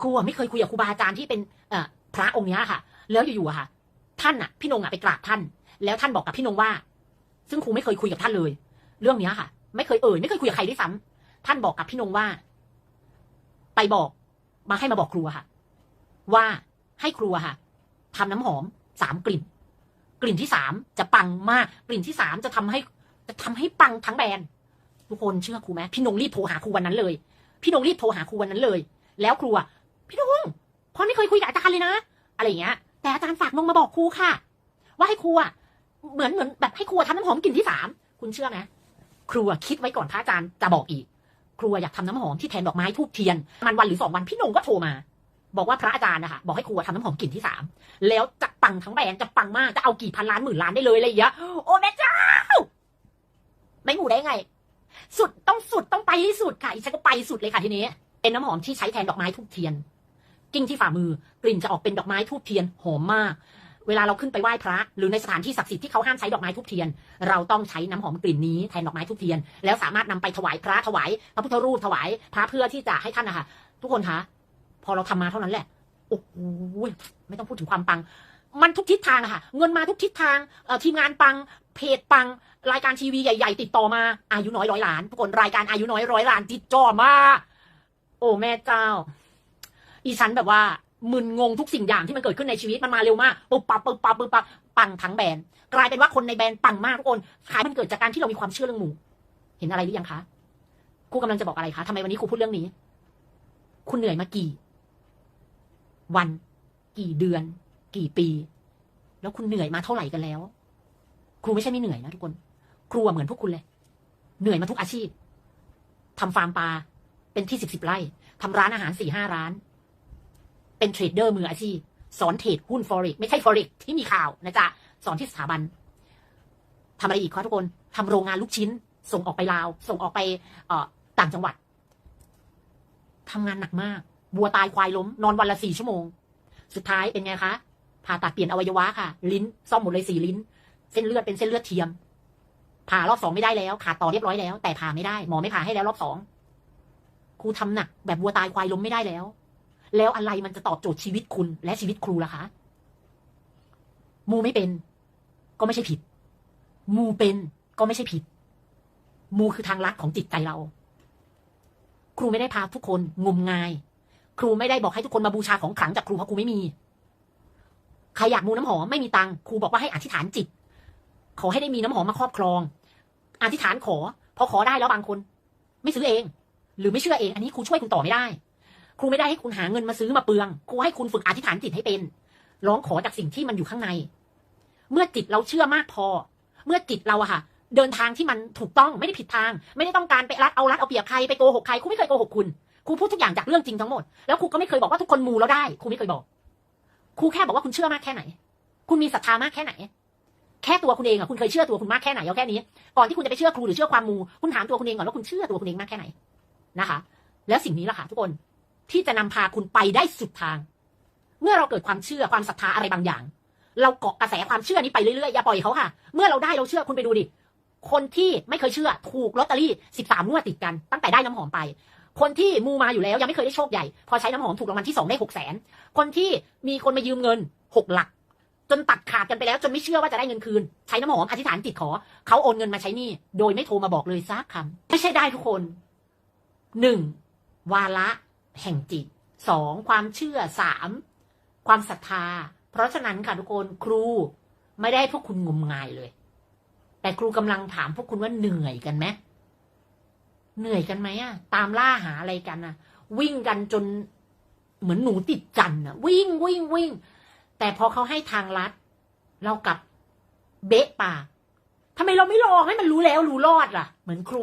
ครูอะไม่เคยคุยกับครูบาอาจารย์ที่เป็นเอ่อพระองค์เนี้ยค่ะ แล้วอยู่ๆค่ะ ท่านอะพี่นงอะไปกราบท่าน แล้วท่านบอกกับพี่นงว่า ซึ่งครูไม่เคยคุยกับท่านเลย เรื่องเนี้ยค่ะ ไม่เคยเอ่ยไม่เคยคุยกับใครด้วยซ้ำท่านบอกกับพี่นงว่า ไปบอกมาให้มาบอกครูค่ะ ว่าให้ครูค่ะทำน้ำหอมสามกลิ่น กลิ่นที่สามจะปังมาก กลิ่นที่สามจะทำให้ จะทำให้ปังทั้งแบรนด์ทุกคนเชื่อครูไหมพี่นงรีบโทรหาครูวันนั้นเลย พี่นงรีบโทรหาครูวันนั้นเลย แล้วครูอะ พี่นงพรไม่เคยคุยกับอาจารย์เลยนะ อะไรอย่างเงี้ย แต่อาจารย์ฝากนงมาบอกครูค่ะ ว่าให้ครูอะเหมือนเหมือนแบบให้ครูทำน้ำหอมกลิ่นที่สามคุณเชื่อไหมครูคิดไว้ก่อนพระอาจารย์จะบอกอีก ครูอะอยากทำน้ำหอมที่แทนดอกไม้ทูบเทียนมันวันหรือสองวันพี่นงก็โทรมา บอกว่าพระอาจารย์นะคะบอกให้ครูอะทำน้ำหอมกลิ่นที่สามแล้วจะปังทั้งแบรนด์จะปังมากจะเอากี่พันล้านหมื่นล้านได้เลยอะไรอย่างเงี้ยโอ้แม่เจ้าไม่หมูได้ไง สุดต้องสุดต้องไปให้สุดค่ะอีฉันก็ไปสุดเลยค่ะทีนี้เป็นน้ำหอมที่ใช้แทนดอกไม้ทูบเทียน กิ้งที่ฝ่ามือกลิ่นจะออกเป็นดอกไม้ทูบเทียนหอมมาก เวลาเราขึ้นไปไหว้พระ หรือในสถานที่ศักดิ์สิทธิ์ที่เขาห้ามใช้ดอกไม้ทูบเทียน เราต้องใช้น้ำหอมกลิ่นนี้แทนดอกไม้ทูบเทียน แล้วสามารถนำไปถวายพระถวายพระพุทธรูปถวายพระเพื่อที่จะให้ท่านนะคะทุกคนคะพอเราทำมาเท่านั้นแหละโอ้โหไม่ต้องพูดถึงความปัง มันทุกทิศทางอะค่ะ เงินมาทุกทิศทางทีมงานปังเพจปังรายการทีวีใหญ่ ๆ ติดต่อมาอายุน้อยร้อยล้านทุกคนรายการอายุน้อยร้อยล้านติดจ่อมา โอ้แม่เจ้า อีฉันแบบว่ามึนงงทุกสิ่งอย่างที่มันเกิดขึ้นในชีวิตมันมาเร็วมากปุ๊บปั๊บปุ๊บปั๊บปุ๊บปั๊บปังทั้งแบรนด์กลายเป็นว่าคนในแบรนด์ปังมากทุกคนขายมันเกิดจากการที่เรามีความเชื่อเรื่องหมูเห็นอะไรหรือยังคะครูกำลังจะบอกอะไรคะทำไมวันนี้ครูพูดเรื่องนี้ คุณเหนื่อยมากี่ วัน กี่เดือน กี่ปี แล้วคุณเหนื่อยมาเท่าไหร่กันแล้ว ครูไม่ใช่ไม่เหนื่อยนะทุกคน ครูเหมือนพวกคุณเลย เหนื่อยมาทุกอาชีพทำฟาร์มปลาเป็นที่สิบสิบไร่ทำร้านอาหารสี่ห้าร้าน เป็นเทรดเดอร์มืออาชีพ สอนเทรดหุ้นฟอเร็กไม่ใช่ฟอเร็กที่มีข่าวนะจ๊ะ สอนที่สถาบันทำอะไรอีกคะทุกคนทำโรงงานลูกชิ้น ส่งออกไปลาว ส่งออกไปเออต่างจังหวัดทำงานหนักมากวัวตายควายล้ม นอนวันละสี่ชั่วโมง สุดท้ายเป็นไงคะผ่าตัดเปลี่ยนอวัยวะค่ะ ลิ้นซ่อมหมดเลยสี่ลิ้น เส้นเลือดเป็นเส้นเลือดเทียม ผ่ารอบสองไม่ได้แล้วขาดต่อเรียบร้อยแล้ว แต่ผ่าไม่ได้ หมอไม่ผ่าให้แล้วรอบสองครูทำหนัก แบบวัวตายควายล้มไม่ได้แล้ว แล้วอะไรมันจะตอบโจทย์ชีวิตคุณและชีวิตครูล่ะคะ มูไม่เป็น ก็ไม่ใช่ผิด มูเป็นก็ไม่ใช่ผิด มูคือทางลัดของจิตใจเรา ครูไม่ได้พาทุกคนงมงาย ครูไม่ได้บอกให้ทุกคนมาบูชาของขลังจากครูเพราะครูไม่มี ใครอยากมูน้ำหอมไม่มีตังค์ครูบอกว่าให้อธิษฐานจิต ขอให้ได้มีน้ำหอมมาครอบครอง อธิษฐานขอ พอขอได้แล้วบางคน ไม่ซื้อเอง หรือไม่เชื่อเอง อันนี้ครูช่วยคุณต่อไม่ได้ ครูไม่ได้ให้คุณหาเงินมาซื้อมาเปลืองครูให้คุณฝึกอธิษฐานจิตให้เป็น ร้องขอจากสิ่งที่มันอยู่ข้างใน เมื่อจิตเราเชื่อมากพอ เมื่อจิตเราอะค่ะ เดินทางที่มันถูกต้องไม่ได้ผิดทาง ไม่ได้ต้องการไปรัดเอารัดเอาเปรียบใครไปโกหกใครครูไม่เคยโกหกคุณครูพูดทุกอย่างจากเรื่องจริงทั้งหมดแล้วครูก็ไม่เคยบอกว่าทุกคนมูแล้วได้ครูไม่เคยบอกครูแค่บอกว่าคุณเชื่อมากแค่ไหน คุณมีศรัทธามากแค่ไหน แค่ตัวคุณเองอะคุณเคยเชื่อตัวคุณมากแค่ไหนเอาแค่นี้ก่อนที่คุณจะไปเชื่อครูหรือเชื่อความมู คุณถามตัวคุณเองก่อนว่าคุณเชื่อตัวคุณเองมากแค่ไหนนะคะ แล้วสิ่งนี้ล่ะค่ะทุกคน ที่จะนำพาคุณไปได้สุดทาง เมื่อเราเกิดความเชื่อความศรัทธาอะไรบางอย่าง เราเกาะกระแสความเชื่อนี้ไปเรื่อยๆอย่าปล่อยเขาค่ะ เมื่อเราได้เราเชื่อคุณไปดูดิคนที่ไม่เคยเชื่อถูกลอตเตอรี่สิบสามงวดติดกัน ตั้งแต่ได้น้ำหอมไป คนที่มูมาอยู่แล้วยังไม่เคยได้โชคใหญ่ พอใช้น้ำหอมถูกรางวัลที่สองได้หกแสนคนที่มีคนมายืมเงินหกหลัก จนตัดขาดกันไปแล้วจนไม่เชื่อว่าจะได้เงินคืน ใช้น้ำหอมอธิษฐานจิตขอ เขาโอนเงินมาใช้นี้โดยไม่โทรมาบอกเลยซักคำไม่ใช่ได้ทุกคนหนึ่งวาระ แห่งจิตสองความเชื่อสามความศรัทธา เพราะฉะนั้นค่ะทุกคนครูไม่ได้ให้พวกคุณงมงายเลย แต่ครูกำลังถามพวกคุณว่าเหนื่อยกันไหมเหนื่อยกันไหมอะตามล่าหาอะไรกันอะวิ่งกันจนเหมือนหนูติดจันอะวิ่งวิ่งวิ่ง แต่พอเขาให้ทางลัด เรากลับเบะปากทำไมเราไม่ลองให้มันรู้แล้วรู้รอดล่ะ เหมือนครู